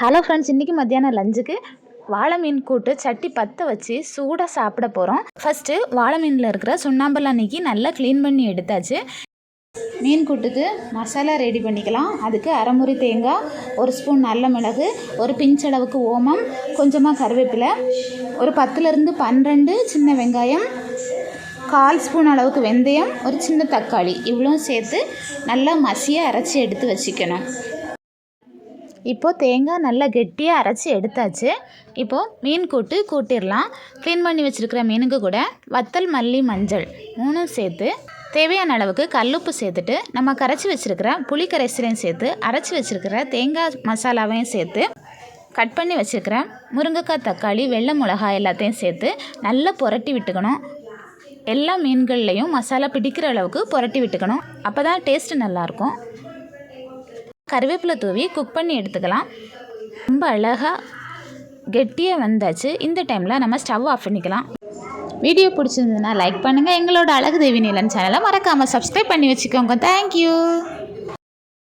Hello friends இன்றைக்கி மத்தியானம் லஞ்சுக்கு வாழை மீன் கூட்டு சட்டி பற்ற வச்சு சூடாக சாப்பிட போகிறோம் ஃபஸ்ட்டு வாழை மீனில் இருக்கிற சுண்ணாம்பெல்லாம் நீக்கி நல்லா க்ளீன் பண்ணி எடுத்தாச்சு. மீன் கூட்டுக்கு மசாலா ரெடி பண்ணிக்கலாம். அதுக்கு அரைமுறி தேங்காய் ஒரு ஸ்பூன் நல்ல மிளகு ஒரு பிஞ்ச் அளவுக்கு ஓமம் கொஞ்சமாக கருவேப்பிலை ஒரு பத்துலேருந்து பன்னிரெண்டு சின்ன வெங்காயம் கால் ஸ்பூன் அளவுக்கு வெந்தயம் ஒரு சின்ன தக்காளி. இவ்வளோ சேர்த்து நல்லா மசியாக அரைச்சி எடுத்து வச்சுக்கணும். இப்போது தேங்காய் நல்லா கெட்டியாக அரைச்சி எடுத்தாச்சு. இப்போது மீன் கூட்டு கூட்டிடலாம். க்ளீன் பண்ணி வச்சுருக்கிற மீனுக்கு கூட வத்தல் மல்லி மஞ்சள் மூணும் சேர்த்து தேவையான அளவுக்கு கல்லுப்பு சேர்த்துட்டு நம்ம கரைச்சி வச்சுருக்கிற புளி கரைசலையும் சேர்த்து அரைச்சி வச்சுருக்கிற தேங்காய் மசாலாவையும் சேர்த்து கட் பண்ணி வச்சுருக்கிற முருங்கைக்காய் தக்காளி வெள்ளை மிளகாய் எல்லாத்தையும் சேர்த்து நல்லா புரட்டி விட்டுக்கணும். எல்லா மீன்கள்லேயும் மசாலா பிடிக்கிற அளவுக்கு புரட்டி விட்டுக்கணும். அப்போ தான் டேஸ்ட்டு நல்லாயிருக்கும் கருவேப்பிலை தூவி குக் பண்ணி எடுத்துக்கலாம். ரொம்ப அழகாக கெட்டியாக வந்தாச்சு. இந்த டைமில் நம்ம ஸ்டவ் ஆஃப் பண்ணிக்கலாம். வீடியோ பிடிச்சிருந்ததுன்னா லைக் பண்ணுங்கள் எங்களோட அழகு தேவி நீலன் சேனலை மறக்காமல் சப்ஸ்கிரைப் பண்ணி வச்சுக்கோங்க. தேங்க்யூ